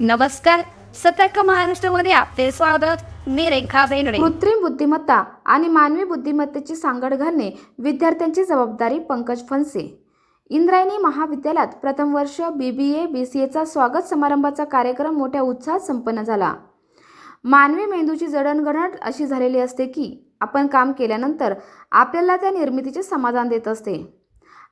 नमस्कार. सतर्क महाराष्ट्रामध्ये आपले स्वागत. मी रेखा बेनडे कृत्रिम बुद्धिमत्ता आणि मानवी बुद्धिमत्तेची सांगड घालणे विद्यार्थ्यांची जबाबदारी पंकज फनसे इंद्रायणी महाविद्यालयात प्रथम वर्ष बी बी ए बी सी एचा स्वागत समारंभाचा कार्यक्रम मोठ्या उत्साहात संपन्न झाला. मानवी मेंदूची जडणघडण अशी झालेली असते की आपण काम केल्यानंतर आपल्याला त्या निर्मितीचे समाधान देत असते.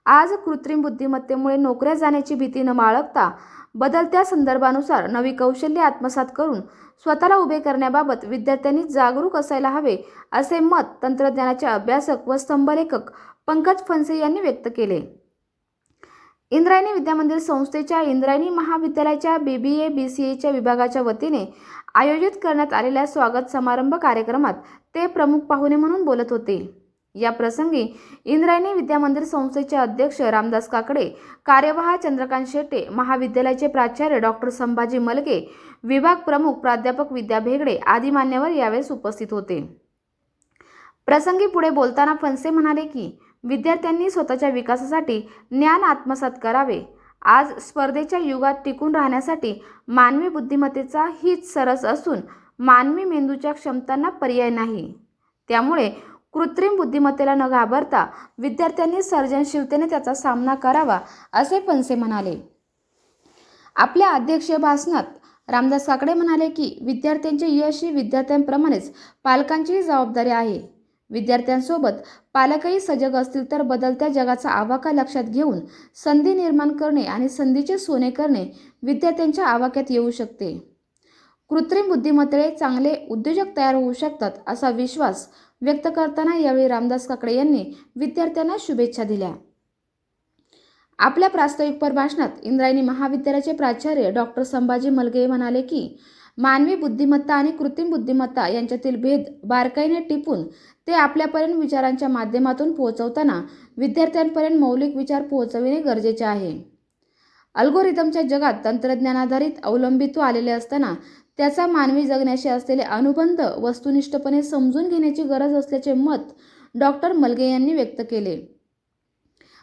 आज कृत्रिम बुद्धिमत्तेमुळे नोकऱ्या जाण्याची भीती न बाळगता बदलत्या संदर्भानुसार नवी कौशल्ये आत्मसात करून स्वतःला उभे करण्याबाबत विद्यार्थ्यांनी जागरूक असायला हवे असे मत तंत्रज्ञानाचे अभ्यासक व स्तंभलेखक पंकज फनसे यांनी व्यक्त केले. इंद्रायणी विद्यामंदिर संस्थेच्या इंद्रायणी महाविद्यालयाच्या बी बी ए बी सी एच्या विभागाच्या वतीने आयोजित करण्यात आलेल्या स्वागत समारंभ कार्यक्रमात ते प्रमुख पाहुणे म्हणून बोलत होते. या प्रसंगी इंद्रायणी विद्यामंदिर संस्थेचे अध्यक्ष रामदास काकडे कार्यवाह चंद्रकांत शेट्टे महाविद्यालयाचे प्राचार्य डॉक्टर संभाजी मलगे विभाग प्रमुख प्राध्यापक विद्या भेगडे आदी मान्यवर यावेळेस उपस्थित होते. प्रसंगी पुढे बोलताना फनसे म्हणाले की विद्यार्थ्यांनी स्वतःच्या विकासासाठी ज्ञान आत्मसात करावे. आज स्पर्धेच्या युगात टिकून राहण्यासाठी मानवी बुद्धिमत्तेचा हीच सरस असून मानवी मेंदूच्या क्षमतांना पर्याय नाही. त्यामुळे कृत्रिम बुद्धिमत्तेला न घाबरता विद्यार्थ्यांनी सर्जनशीलतेने त्याचा सामना करावा असे पणसे म्हणाले. आपल्या अध्यक्षीय भाषणात रामदास काकडे म्हणाले की विद्यार्थ्यांचे यश ही विद्यार्थ्यांप्रमाणेच पालकांचीही जबाबदारी आहे. विद्यार्थ्यांसोबत पालकही सजग असतील तर बदलत्या जगाचा आवाका लक्षात घेऊन संधी निर्माण करणे आणि संधीचे सोने करणे विद्यार्थ्यांच्या आवाक्यात येऊ शकते. कृत्रिम बुद्धिमत्तेने चांगले उद्योजक तयार होऊ शकतात असा विश्वास व्यक्त करताना यावेळी रामदास काकडे यांनी विद्यार्थ्यांना शुभेच्छा दिल्या. आपल्या प्रास्ताविकपर भाषणात इंद्रायणी महाविद्यालयाचे प्राचार्य डॉक्टर संभाजी मलगे म्हणाले की मानवी बुद्धिमत्ता आणि कृत्रिम बुद्धिमत्ता यांच्यातील भेद बारकाईने टिपून ते आपल्यापर्यंत विचारांच्या माध्यमातून पोहोचवताना विद्यार्थ्यांपर्यंत मौलिक विचार पोहोचविणे गरजेचे आहे. अल्गोरिदमच्या जगात तंत्रज्ञानाधारित अवलंबित्व आलेले असताना त्याचा मानवी जगण्याशी असलेले अनुबंध वस्तुनिष्ठपणे समजून घेण्याची गरज असल्याचे मत डॉक्टर मलगे यांनी व्यक्त केले.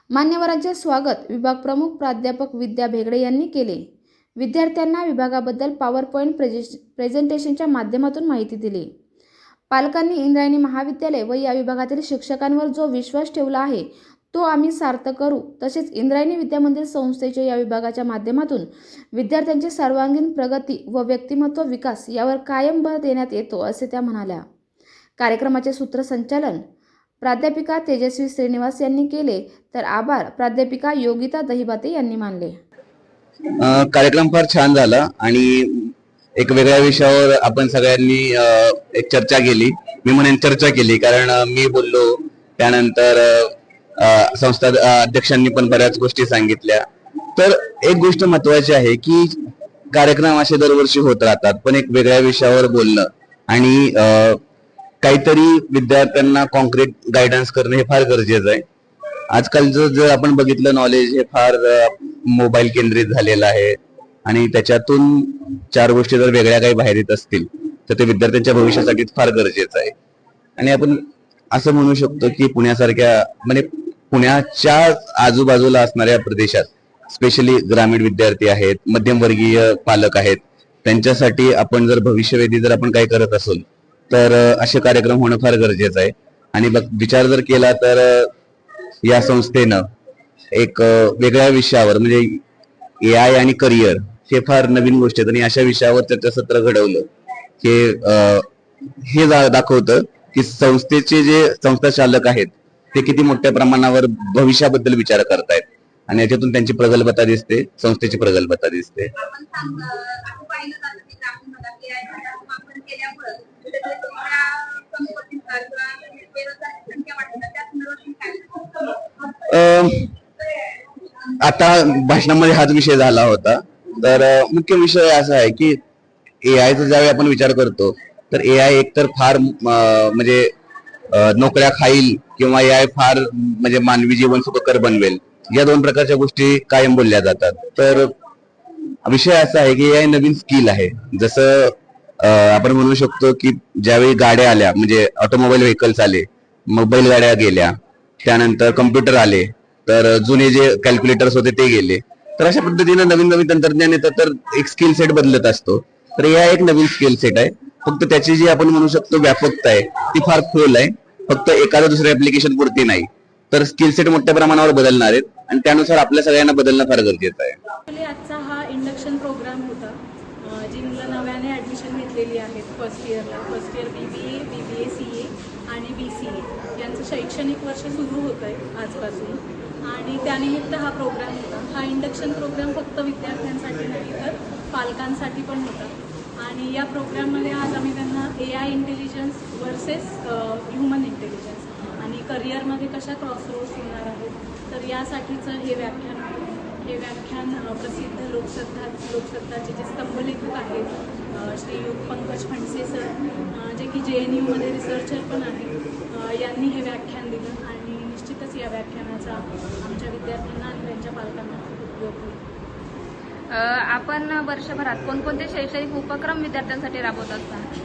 मान्यवरांचे स्वागत विभाग प्रमुख प्राध्यापक विद्या भेगडे यांनी केले. विद्यार्थ्यांना विभागाबद्दल पॉवर पॉईंट प्रेजेश प्रेझेंटेशनच्या माध्यमातून माहिती दिली. पालकांनी इंद्रायणी महाविद्यालय व या विभागातील शिक्षकांवर जो विश्वास ठेवला आहे तो आम्ही सार्थ करू. तसेच इंद्रायणी विद्यामंदिर संस्थेच्या या विभागाच्या माध्यमातून विद्यार्थ्यांची सर्वांगीण प्रगती व व्यक्तिमत्व विकास यावर कायम भर देण्यात येतो असे त्या म्हणाल्या. कार्यक्रमाचे सूत्रसंचालन प्राध्यापिका तेजस्वी श्रीनिवास यांनी केले तर आभार प्राध्यापिका योगिता दहिबाते यांनी मानले. कार्यक्रम फार छान झाला आणि एक वेगळ्या विषयावर आपण सगळ्यांनी एक चर्चा केली. मी म्हणेन चर्चा केली कारण मी बोललो त्यानंतर संस्था अध्यक्षांनी पण बऱ्याच गोष्टी सांगितल्या. तर एक गोष्ट महत्वाची आहे की कार्यक्रम असे दरवर्षी होत राहतात पण एक वेगळ्या विषयावर बोलणं आणि काहीतरी विद्यार्थ्यांना कॉन्क्रीट गायडन्स करणं हे फार गरजेचं आहे. आजकालचं जर आपण बघितलं नॉलेज हे फार मोबाईल केंद्रित झालेलं आहे आणि त्याच्यातून चार गोष्टी जर वेगळ्या काही बाहेर येत असतील तर ते विद्यार्थ्यांच्या भविष्यासाठी फार गरजेचं आहे. आणि आपण असं म्हणू शकतो की पुण्यासारख्या म्हणजे पुण्याच्या आजूबाजूला असणाऱ्या प्रदेशात स्पेशली ग्रामीण विद्यार्थी आहेत मध्यमवर्गीय पालक आहेत त्यांच्यासाठी आपण जर भविष्यवेधी जर आपण काही करत असू तर असे कार्यक्रम होणं फार गरजेचं आहे. आणि बघ विचार जर केला तर या संस्थेनं एक वेगळ्या विषयावर म्हणजे ए आय आणि करिअर हे फार नवीन गोष्ट आहेत. आणि अशा विषयावर चर्चासत्र घडवलं हे हे जा- दाखवतं की संस्थेचे जे संस्था चालक आहेत ते किती मोठ्या प्रमाणावर भविष्याबद्दल विचार करतायत. आणि याच्यातून त्यांची प्रगल्भता दिसते संस्थेची प्रगल्भता दिसते. आता भाषणामध्ये हाच विषय झाला होता. तर मुख्य विषय असा आहे की ए आयचा ज्यावेळी आपण विचार करतो तर ए आय एकतर फार म्हणजे नोकऱ्या खाईल किंवा ए आय फार म्हणजे मानवी जीवन सुखकर बनवेल या दोन प्रकारच्या गोष्टी कायम बोलल्या जातात. तर विषय असा आहे की ए आय नवीन स्किल आहे. जसं आपण म्हणू शकतो की ज्यावेळी गाड्या आल्या म्हणजे ऑटोमोबाईल व्हेकल्स आले मग बैलगाड्या गेल्या त्यानंतर कम्प्युटर आले तर जुने जे कॅल्क्युलेटर्स होते ते गेले. तर अशा पद्धतीनं नवीन नवीन तंत्रज्ञान येतं तर एक स्किल सेट बदलत असतो. तर या एक नवीन स्किल सेट आहे. फक्त त्याची जी आपण म्हणू शकतो व्यापकता आहे ती फार खोल आहे. फक्त एखाद्या दुसऱ्या ऍप्लिकेशन पुरती नाही. तर स्किल सेट मोठ्या प्रमाणावर बदलणार आहेत आणि त्यानुसार आपल्या सगळ्यांना बदलणं फार गरजेचं आहे. आजचा हा इंडक्शन प्रोग्राम होता जी मुलं नव्याने ॲडमिशन घेतलेली आहेत फर्स्ट इयरला first year B B A B B A C A आणि बी सी ए यांचं शैक्षणिक वर्ष सुरू होतं आहे आजपासून. आणि त्यानिमित्त हा प्रोग्राम होता. हा इंडक्शन प्रोग्राम फक्त विद्यार्थ्यांसाठी नाही तर पालकांसाठी पण होता. आणि या प्रोग्राममध्ये आज आम्ही त्यांना A I intelligence versus human intelligence आणि करिअरमध्ये कशा क्रॉस रोड्स येणार आहेत तर यासाठीचं हे व्याख्यान हे व्याख्यान प्रसिद्ध लोकसत्ता लोकसत्ताचे जे स्तंभलेखक आहेत श्री पंकज फणसे सर जे की जे एन यूमध्ये रिसर्चर पण आहेत यांनी हे व्याख्यान दिलं आणि निश्चितच या व्याख्यानाचा आमच्या विद्यार्थ्यांना आणि त्यांच्या पालकांना खूप उपयोग होईल. आपण वर्षभरात कोणकोणते शैक्षणिक उपक्रम विद्यार्थ्यांसाठी राबवत असतात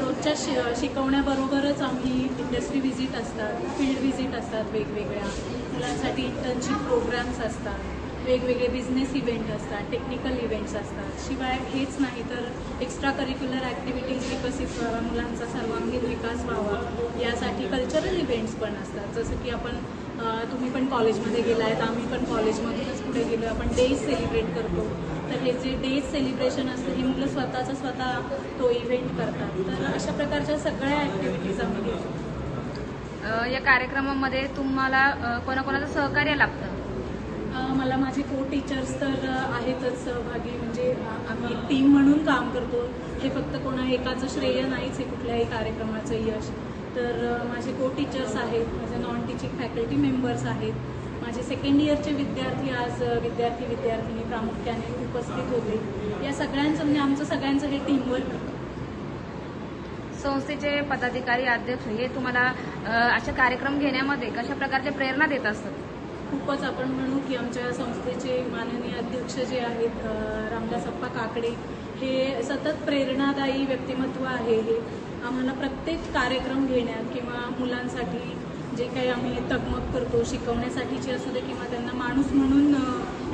रोजच्या शि शिकवण्याबरोबरच आम्ही इंडस्ट्री व्हिजिट असतात फील्ड व्हिजिट असतात वेगवेगळ्या. मुलांसाठी इंटर्नशिप प्रोग्राम्स असतात वेगवेगळे बिझनेस इव्हेंट असतात टेक्निकल इव्हेंट्स असतात. शिवाय हेच नाही तर एक्स्ट्रा करिक्युलर ॲक्टिव्हिटीज विकसित व्हावा मुलांचा सर्वांगीण विकास व्हावा यासाठी कल्चरल इव्हेंट्स पण असतात. जसं की आपण तुम्ही पण कॉलेजमध्ये गेला आहेत आम्ही पण कॉलेजमधूनच पुढे गेलो आपण डेज सेलिब्रेट करतो. तर हे जे डेज सेलिब्रेशन असतं हे मुलं स्वतःचं स्वतः तो इव्हेंट करतात. तर अशा प्रकारच्या सगळ्या ॲक्टिव्हिटीज आम्ही घेतो. या कार्यक्रमामध्ये तुम्हाला कोणाकोणाचं सहकार्य लाभतं अ, मला माझे को टीचर्स तर आहेतच सहभागी. म्हणजे आम्ही टीम म्हणून काम करतो. हे फक्त कोणा एकाचं श्रेय नाहीच आहे कुठल्याही कार्यक्रमाचं यश. तर माझे को टीचर्स आहेत माझे नॉन टीचिंग फॅकल्टी मेंबर्स आहेत. माझे सेकंड इयरचे विद्यार्थी आज विद्यार्थी विद्यार्थिनी प्रामुख्याने उपस्थित होते. या सगळ्यांचं म्हणजे आमचं सगळ्यांचं हे टीमवर्क संस्थेचे पदाधिकारी अध्यक्ष हे तुम्हाला अशा कार्यक्रम घेण्यामध्ये कशा प्रकारच्या प्रेरणा देत असतात? खूपच आपण म्हणू की आमच्या संस्थेचे माननीय अध्यक्ष जे आहेत अ, रामदास अप्पा काकडे हे सतत प्रेरणादायी व्यक्तिमत्व आहे हे. आम्हाला प्रत्येक कार्यक्रम घेण्यात किंवा मुलांसाठी जे काही आम्ही तगमग करतो शिकवण्यासाठीची असू दे किंवा त्यांना माणूस म्हणून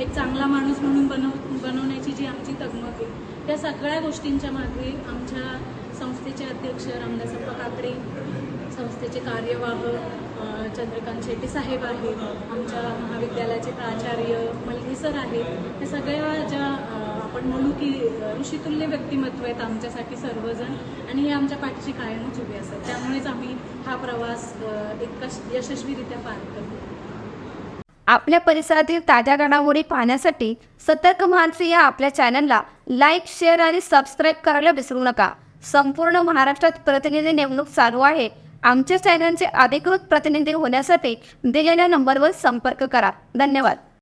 एक चांगला माणूस म्हणून बनव बनवण्याची जी आमची तगमग आहे त्या सगळ्या गोष्टींच्या मागे आमच्या संस्थेचे अध्यक्ष रामदासप्पा काकडे संस्थेचे कार्यवाह चंद्रकांत शेट्टी साहेब आहेत आमच्या महाविद्यालयाचे प्राचार्य मल्ली सर आहेत हे सगळ्या ज्या आपण म्हणू की अ, ऋषितुल्य व्यक्तिमत्व आहेत आमच्यासाठी सर्वजण आणि हे आमच्या पाठीशी कायमच उभे असतात. त्यामुळेच आम्ही हा प्रवास एक यशस्वीरित्या पार करतो. आपल्या परिसरातील ताज्या घडामोडी पाहण्यासाठी सतर्क मानसी या आपल्या चॅनलला लाईक शेअर आणि सबस्क्राईब करायला विसरू नका. संपूर्ण महाराष्ट्रात प्रतिनिधी नेमणूक चालू आहे. आमच्या चॅनलचे अधिकृत प्रतिनिधी होण्यासाठी दिलेल्या नंबरवर संपर्क करा. धन्यवाद.